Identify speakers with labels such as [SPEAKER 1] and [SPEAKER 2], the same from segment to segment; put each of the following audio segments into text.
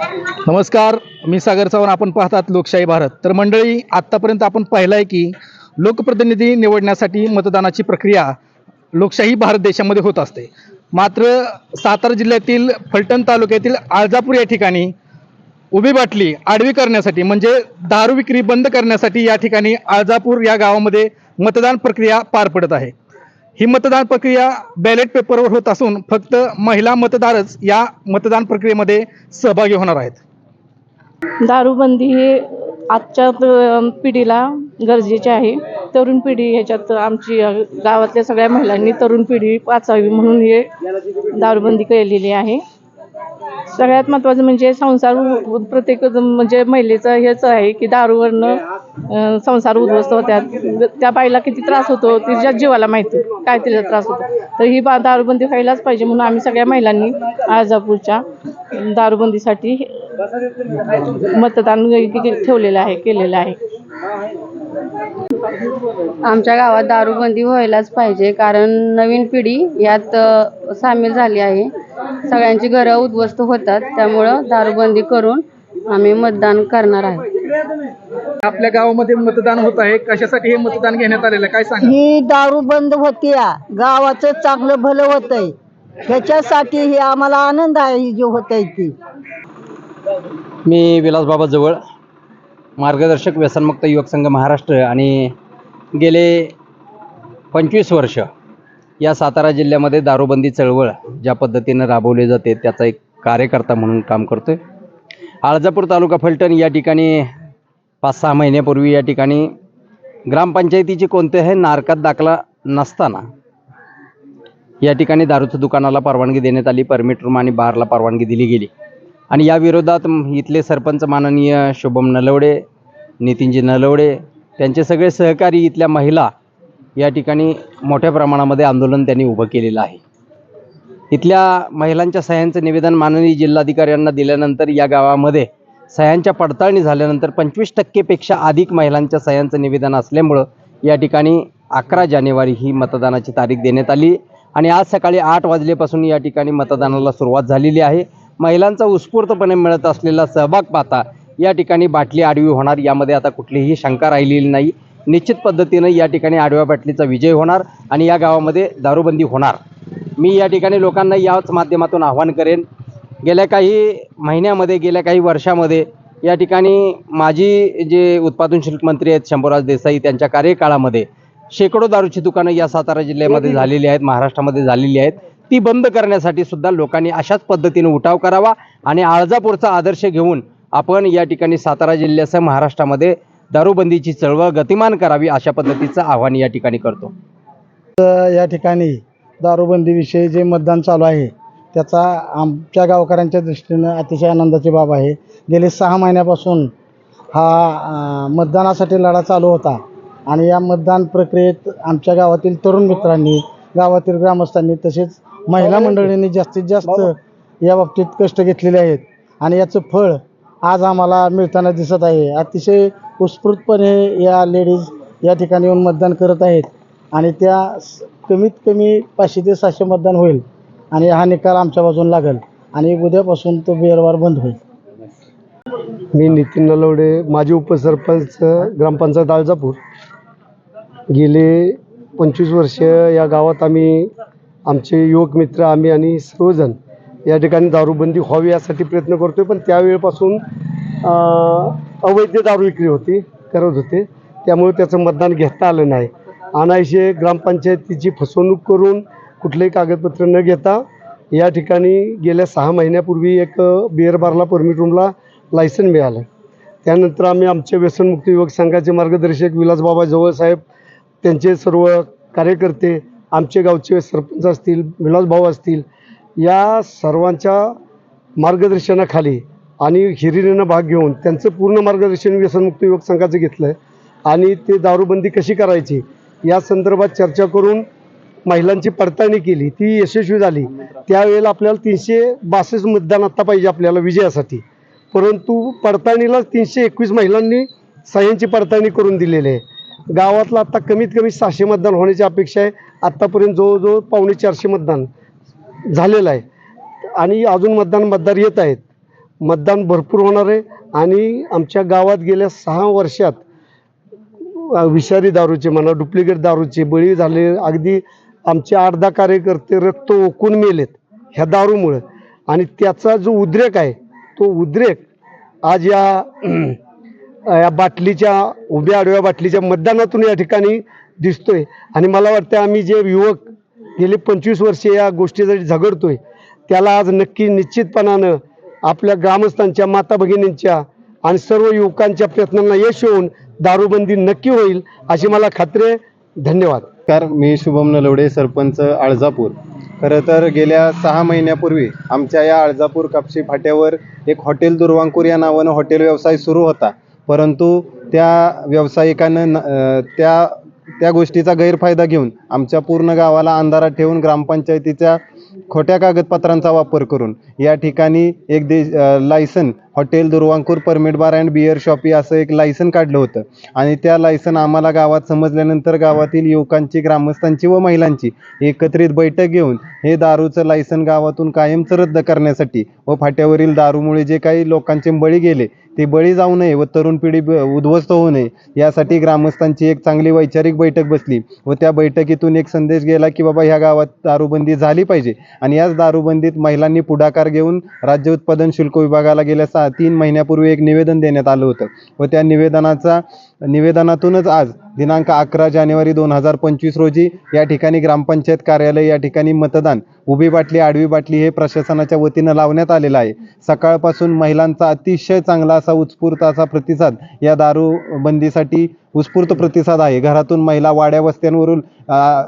[SPEAKER 1] नमस्कार मी सागर चव्हाण. आपण पाहतात लोकशाही भारत. तर मंडळी आत्तापर्यंत आपण पाहिलं आहे की लोकप्रतिनिधी निवडण्यासाठी मतदानाची प्रक्रिया लोकशाही भारत देशामध्ये होत असते. मात्र सातारा जिल्ह्यातील फलटण तालुक्यातील आळजापूर या ठिकाणी उभी बाटली आडवी करण्यासाठी म्हणजे दारू विक्री बंद करण्यासाठी या ठिकाणी आळजापूर या गावामध्ये मतदान प्रक्रिया पार पडत आहे. ही मतदान प्रक्रिया बॅलेट पेपरवर होत असून फक्त महिला मतदारच या मतदान प्रक्रियेमध्ये सहभागी होणार आहेत.
[SPEAKER 2] दारूबंदी हे आजच्या पिढीला गरजेचे आहे. तरुण पिढी ह्याच्यात आमची गावातल्या सगळ्या महिलांनी तरुण पिढी वाचावी म्हणून हे दारूबंदी केलेली आहे. सगळ्यात महत्त्वाचं म्हणजे संसार प्रत्येक म्हणजे महिलेचं हेच आहे की दारूवरनं संसार उद्ध्वस्त होत्यात त्या बाईला किती त्रास होतो तिच्या जीवाला माहिती काय तिला त्रास होतो. तर ही बा दारूबंदी व्हायलाच पाहिजे म्हणून आम्ही सगळ्या महिलांनी आजापूरच्या दारूबंदीसाठी मतदान ठेवलेलं आहे केलेलं आहे.
[SPEAKER 3] आमच्या गावात दारूबंदी व्हायलाच पाहिजे कारण नवीन पिढी यात सामील झाली आहे. सगळ्यांची घरं उद्ध्वस्त होतात त्यामुळं दारूबंदी करून आम्ही मतदान करणार आहे.
[SPEAKER 1] आपल्या गावामध्ये मतदान होत आहे. कशासाठी हे मतदान घेण्यात आलेलं आहे? काय सांगा?
[SPEAKER 4] ही दारू बंद होतीया गावाचं चांगलं भलं होतंय. ह्याच्यासाठी हे आम्हाला आनंद आहे ही जी होत आहे ती.
[SPEAKER 5] मी विलासबाबा जवळ मार्गदर्शक व्यसनमुक्त युवक संघ महाराष्ट्र आणि गेले पंचवीस वर्ष या सातारा जिल्ह्यामध्ये दारूबंदी चळवळ ज्या पद्धतीनं राबवली जाते त्याचा एक कार्यकर्ता म्हणून काम करतो आहे आळजापूर तालुका फलटण या ठिकाणी पाच सहा महिन्यापूर्वी या ठिकाणी ग्रामपंचायतीची कोणत्याही नारकात दाखला नसताना या ठिकाणी दारूच्या दुकानाला परवानगी देण्यात आली परमिट रूम आणि बारला परवानगी दिली गेली. आणि या विरोधात इथले सरपंच माननीय शुभम नलवडे नितीनजी नलवडे त्यांचे सगळे सहकारी इथल्या महिला या ठिकाणी मोठ्या प्रमाणामध्ये आंदोलन त्यांनी उभं केलेलं आहे. इथल्या महिलांच्या सह्यांचं निवेदन माननीय जिल्हाधिकाऱ्यांना दिल्यानंतर या गावामध्ये सह्यांच्या पडताळणी झाल्यानंतर पंचवीस टक्केपेक्षा अधिक महिलांच्या सह्यांचं निवेदन असल्यामुळं या ठिकाणी अकरा जानेवारी ही मतदानाची तारीख देण्यात आली. आणि आज सकाळी आठ वाजल्यापासून या ठिकाणी मतदानाला सुरुवात झालेली आहे. महिलांचा उत्स्फूर्तपणे मिळत असलेला सहभाग पाहता या ठिकाणी बाटली आडवी होणार. यामध्ये आता कुठलीही शंका राहिलेली नाही. निश्चित पद्धतीनं या ठिकाणी आडव्या बाटलीचा विजय होणार आणि या गावामध्ये दारूबंदी होणार. मी या ठिकाणी लोकांना याच माध्यमातून आव्हान करेन गेल्या काही महिन्यामध्ये गेल्या काही वर्षामध्ये या ठिकाणी माजी जे उत्पादन शुल्क मंत्री आहेत शंभूराज देसाई त्यांच्या कार्यकाळामध्ये शेकडो दारूची दुकानं या सातारा जिल्ह्यामध्ये झालेली आहेत महाराष्ट्रामध्ये झालेली आहेत. ती बंद करण्यासाठी सुद्धा लोकांनी अशाच पद्धतीने उठाव करावा आणि आळजापूरचा आदर्श घेऊन आपण या ठिकाणी सातारा जिल्ह्यासह महाराष्ट्रामध्ये दारूबंदीची चळवळ गतिमान करावी अशा पद्धतीचं आव्हान या ठिकाणी करतो.
[SPEAKER 6] या ठिकाणी दारूबंदीविषयी जे मतदान चालू आहे त्याचा आमच्या गावकऱ्यांच्या दृष्टीनं अतिशय आनंदाची बाब आहे. गेले सहा महिन्यापासून हा मतदानासाठी लढा चालू होता. आणि या मतदान प्रक्रियेत आमच्या गावातील तरुण मित्रांनी गावातील ग्रामस्थांनी तसेच महिला मंडळींनी जास्तीत जास्त या बाबतीत कष्ट घेतलेले आहेत. आणि याचं फळ आज आम्हाला मिळताना दिसत आहे. अतिशय उत्स्फूर्तपणे या लेडीज या ठिकाणी येऊन मतदान करत आहेत. आणि त्या कमीत कमी पाचशे ते सहाशे मतदान होईल. आणि हा निकाल आमच्या बाजून लागेल. आणि उद्यापासून तो बेरवार बंद होईल.
[SPEAKER 7] मी नितीन नलवडे माजी उपसरपंच ग्रामपंचायत आळजापूर. गेले पंचवीस वर्ष या गावात आम्ही आमचे युवक मित्र आम्ही आणि सर्वजण या ठिकाणी दारूबंदी व्हावी यासाठी प्रयत्न करतो आहे पण त्यावेळेपासून अवैध दारू विक्री होती करत होते. त्यामुळे त्याचं मतदान घेता आलं नाही. अनायशे ग्रामपंचायतीची फसवणूक करून कुठलेही कागदपत्र न घेता या ठिकाणी गेल्या सहा महिन्यापूर्वी एक बिअर बारला परमिट रूमला लायसन मिळालं. त्यानंतर आम्ही आमचे व्यसनमुक्त युवक संघाचे मार्गदर्शक विलासबाबा जवळसाहेब त्यांचे सर्व कार्यकर्ते आमचे गावचे सरपंच असतील विलासभाऊ असतील या सर्वांच्या मार्गदर्शनाखाली आणि हिरिरीनं भाग घेऊन त्यांचं पूर्ण मार्गदर्शन व्यसनमुक्त युवक संघाचं घेतलं आहे आणि ते दारूबंदी कशी करायची या संदर्भात चर्चा करून महिलांची पडताळणी केली ती यशस्वी झाली. त्यावेळेला आपल्याला तीनशे बासष्ट मतदान आत्ता पाहिजे आपल्याला विजयासाठी. परंतु पडताळणीला तीनशे एकवीस महिलांनी सह्यांची पडताळणी करून दिलेली आहे. गावातला आत्ता कमीत कमी सहाशे मतदान होण्याची अपेक्षा आहे. आत्तापर्यंत जवळजवळ पावणे चारशे मतदान झालेलं आहे. आणि अजून मतदान मतदार येत आहेत. मतदान भरपूर होणार आहे. आणि आमच्या गावात गेल्या सहा वर्षात विषारी दारूचे म्हणा डुप्लिकेट दारूचे बळी झाले अगदी आमचे अर्धा कार्यकर्ते रक्त ओकून मेलेत ह्या दारूमुळं. आणि त्याचा जो उद्रेक आहे तो उद्रेक आज या या बाटलीच्या उभ्या आडव्या बाटलीच्या मतदानातून या ठिकाणी दिसतोय. आणि मला वाटतं आम्ही जे युवक गेले पंचवीस वर्षे या गोष्टीसाठी झगडतोय त्याला आज नक्की निश्चितपणानं आपल्या ग्रामस्थांच्या माता भगिनींच्या आणि सर्व युवकांच्या प्रयत्नांना यश येऊन दारूबंदी नक्की होईल अशी मला खात्री आहे. धन्यवाद.
[SPEAKER 8] नमस्कार मी शुभम नलवडे सरपंच आळजापूर. खरं तर गेल्या सहा महिन्यापूर्वी आमच्या या आळजापूर कापशी फाट्यावर एक हॉटेल दुर्वांकूर या नावानं हॉटेल व्यवसाय सुरू होता. परंतु त्या व्यावसायिकानं न- त्या त्या गोष्टीचा गैरफायदा घेऊन आमच्या पूर्ण गावाला अंधारात ठेवून ग्रामपंचायतीच्या खोट्या कागदपत्रांचा वापर करून. या ठिकाणी एक दे license hotel Durvankur permit bar and beer shoppe असं एक लायसन काढलं होतं. आणि त्या लायसन आम्हाला गावात समजल्यानंतर गावातील युवकांची ग्रामस्थांची व महिलांची एकत्रित बैठक घेऊन हे दारूचं लायसन गावातून कायमचं रद्द करण्यासाठी व फाट्यावरील दारूमुळे जे काही लोकांचे बळी गेले ते बळी जाऊ नये व तरुण पिढी ब- उद्ध्वस्त होऊ नये. यासाठी ग्रामस्थांची एक चांगली वैचारिक बैठक बसली व त्या बैठकीतून एक संदेश गेला की बाबा ह्या गावात दारूबंदी झाली पाहिजे. आणि याच दारूबंदीत महिलांनी पुढाकार घेऊन राज्य उत्पादन शुल्क विभागाला गेल्या सहा तीन महिन्यापूर्वी एक निवेदन देण्यात आलं होतं. व त्या निवेदनाचा निवेदनातूनच आज दिनांक अकरा जानेवारी दोन हजार पंचवीस रोजी या ठिकाणी ग्रामपंचायत कार्यालय या ठिकाणी मतदान उभी बाटली आडवी बाटली हे प्रशासनाच्या वतीनं लावण्यात आलेलं आहे. सकाळपासून महिलांचा अतिशय चांगला असा उत्स्फूर्त असा प्रतिसाद या दारू बंदीसाठी उत्स्फूर्त प्रतिसाद आहे. घरातून महिला वाड्या वस्त्यांवरून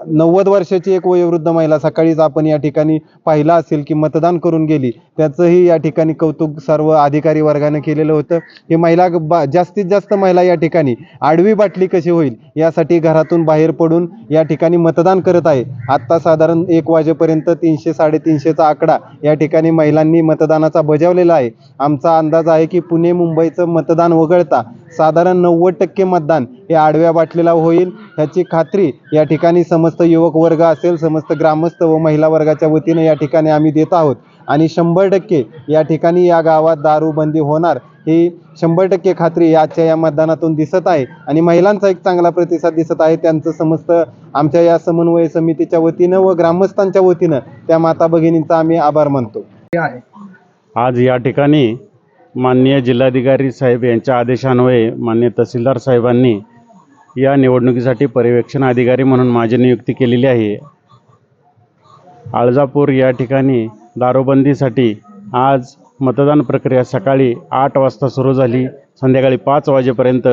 [SPEAKER 8] नव्वद वर्षाची एक वयोवृद्ध महिला सकाळीच आपण या ठिकाणी पाहिला असेल की मतदान करून गेली. त्याचंही या ठिकाणी कौतुक सर्व अधिकारी वर्गानं केलेलं होतं. हे महिला बा- जास्तीत जास्त महिला या ठिकाणी. आडवी बाटली कशी होईल? यासाठी घरातून बाहेर पडून या ठिकाणी मतदान करत आहे. आत्ता साधारण एक वाजेपर्यंत तीनशे साडेतीनशेचा आकडा या ठिकाणी महिलांनी मतदानाचा बजावलेला आहे. आमचा अंदाज आहे की पुणे मुंबईचं मतदान वगळता साधारण नव्वद टक्के मतदान हे आडव्या बाटलीला होईल. ह्याची खात्री या ठिकाणी समस्त युवक वर्ग असेल समस्त ग्रामस्थ व महिला वर्गाच्या वतीनं या ठिकाणी आम्ही देत आहोत. आणि शंभर टक्के या ठिकाणी या गावात दारूबंदी होणार ही शंभर टक्के खात्री आजच्या या मतदानातून दिसत आहे. आणि महिलांचा एक चांगला प्रतिसाद दिसत आहे. त्यांचं समस्त आमच्या या समन्वय समितीच्या वतीनं व ग्रामस्थांच्या वतीनं त्या माता भगिनींचा आम्ही आभार मानतो.
[SPEAKER 9] आज या ठिकाणी माननीय जिल्हाधिकारी साहेब यांच्या आदेशान्वये माननीय तहसीलदार साहेबांनी या निवडणुकीसाठी पर्यवेक्षण अधिकारी म्हणून माझी नियुक्ती केलेली आहे. आळजापूर या ठिकाणी दारूबंदीसाठी आज मतदान प्रक्रिया सकाळी आठ वाजता सुरू झाली. संध्याकाळी पाच वाजेपर्यंत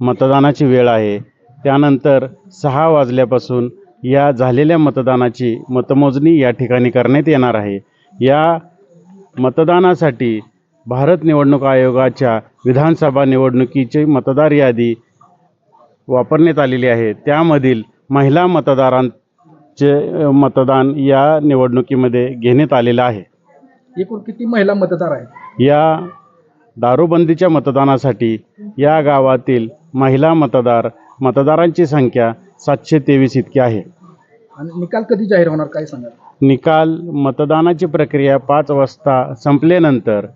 [SPEAKER 9] मतदानाची वेळ आहे. त्यानंतर सहा वाजल्यापासून या झालेल्या मतदानाची मतमोजणी या ठिकाणी करण्यात येणार आहे. या मतदानासाठी भारत निवडणूक आयोगाच्या विधानसभा निवडणुकीची मतदार यादी वापरण्यात आलेली आहे. त्यामधील महिला मतदारांचे मतदान या निवडणुकीमध्ये घेण्यात आलेलं आहे.
[SPEAKER 1] एकूण किती महिला मतदार आहेत?
[SPEAKER 9] या दारूबंदीच्या मतदानासाठी या गावातील महिला मतदार मतदारांची संख्या सातशे तेवीस इतकी आहे.
[SPEAKER 1] आणि निकाल कधी जाहीर होणार? काय सांगा
[SPEAKER 9] निकाल मतदानाची प्रक्रिया पाच वाजता संपल्यानंतर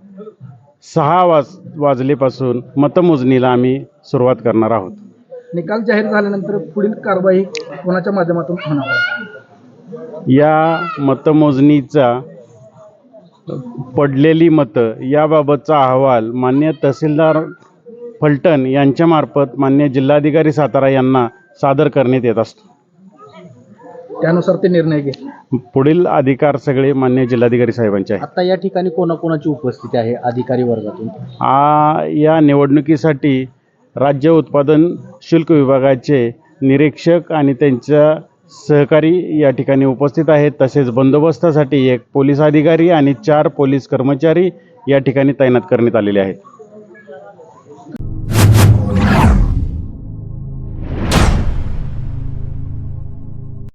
[SPEAKER 9] सहा वाज वाजलेपासून मतमोजणीला आम्ही सुरुवात करणार आहोत.
[SPEAKER 1] निकाल जाहीर झाल्यानंतर पुढील कारवाई कोणाच्या माध्यमातून होणार आहे?
[SPEAKER 9] या मतमोजणीचा पडलेली मतं याबाबतचा अहवाल मान्य तहसीलदार फलटण यांच्यामार्फत मान्य जिल्हाधिकारी सातारा यांना सादर करण्यात येत असतो.
[SPEAKER 1] त्यानुसार ते निर्णय घेतील
[SPEAKER 9] पुढील अधिकार सगळे मान्य जिल्हाधिकारी साहेबांचे आहेत.
[SPEAKER 5] आता या ठिकाणी कोणाकोणाची उपस्थिती आहे अधिकारी वर्गातून?
[SPEAKER 9] आ या निवडणुकीसाठी राज्य उत्पादन शुल्क विभागाचे निरीक्षक आणि त्यांच्या सहकारी या ठिकाणी उपस्थित आहेत. तसेच बंदोबस्तासाठी एक पोलीस अधिकारी आणि चार पोलीस कर्मचारी या ठिकाणी तैनात करण्यात आलेले आहेत.